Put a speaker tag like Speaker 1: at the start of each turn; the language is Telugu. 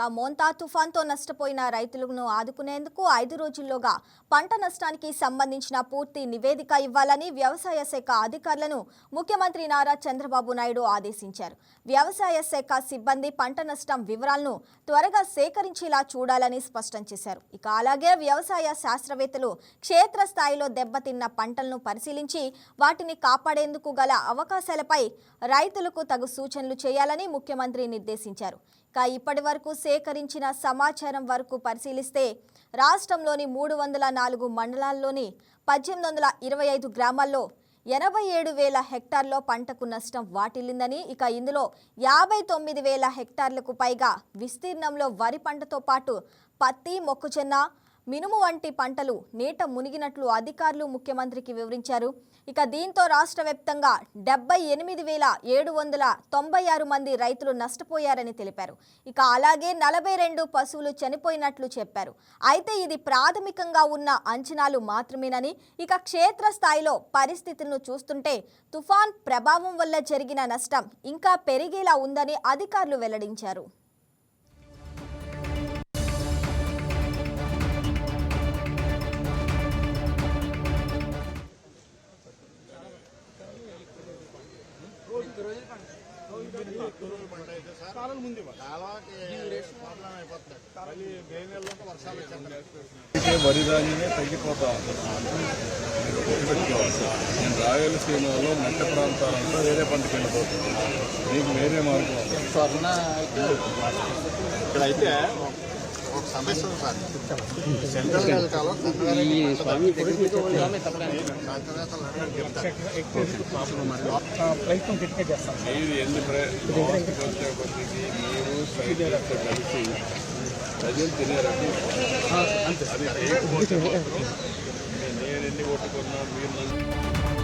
Speaker 1: ఇక మోంతా తుఫాన్తో నష్టపోయిన రైతులను ఆదుకునేందుకు ఐదు రోజుల్లోగా పంట నష్టానికి సంబంధించిన పూర్తి నివేదిక ఇవ్వాలని వ్యవసాయ శాఖ అధికారులను ముఖ్యమంత్రి నారా చంద్రబాబు నాయుడు ఆదేశించారు. వ్యవసాయ శాఖ సిబ్బంది పంట నష్టం వివరాలను త్వరగా సేకరించేలా చూడాలని స్పష్టం చేశారు. ఇక అలాగే వ్యవసాయ శాస్త్రవేత్తలు క్షేత్రస్థాయిలో దెబ్బతిన్న పంటలను పరిశీలించి వాటిని కాపాడేందుకు గల అవకాశాలపై రైతులకు తగు సూచనలు చేయాలని ముఖ్యమంత్రి నిర్దేశించారు. ఇక ఇప్పటి వరకు సేకరించిన సమాచారం వరకు పరిశీలిస్తే రాష్ట్రంలోని మూడు వందల నాలుగు మండలాల్లోని పద్దెనిమిది వందల ఇరవై ఐదు గ్రామాల్లో ఎనభై ఏడు వేల హెక్టార్లో పంటకు నష్టం వాటిల్లిందని ఇక ఇందులో యాభై తొమ్మిది వేల హెక్టార్లకు పైగా విస్తీర్ణంలో వరి పంటతో పాటు పత్తి మొక్కజొన్న మినుము వంటి పంటలు నీట మునిగినట్లు అధికారులు ముఖ్యమంత్రికి వివరించారు. ఇక దీంతో రాష్ట్ర వ్యాప్తంగా డెబ్బై ఎనిమిది వేల ఏడు వందల తొంభై ఆరు మంది రైతులు నష్టపోయారని తెలిపారు. ఇక అలాగే నలభై రెండు పశువులు చనిపోయినట్లు చెప్పారు. అయితే ఇది ప్రాథమికంగా ఉన్న అంచనాలు మాత్రమేనని ఇక క్షేత్రస్థాయిలో పరిస్థితులను చూస్తుంటే తుఫాన్ ప్రభావం వల్ల జరిగిన నష్టం ఇంకా పెరిగేలా ఉందని అధికారులు వెల్లడించారు.
Speaker 2: వరి ధాన్యమే తగ్గిపోతా నేను రాయలసీమలో మెట్ట ప్రాంతాలంతా వేరే పంటకి వెళ్ళిపోతుంది మీకు వేరే మార్గం ఉంది.
Speaker 3: ఇక్కడ అయితే ఒక సమస్య ఉంది సార్ సెంట్రల్ డెల్టాలో
Speaker 4: ప్రయత్నం గట్టిగా చేస్తాం
Speaker 2: మీరు ఎన్ని మీరు కలిసి ప్రజలు అది నేను ఎన్ని కొట్టుకున్నా మీరు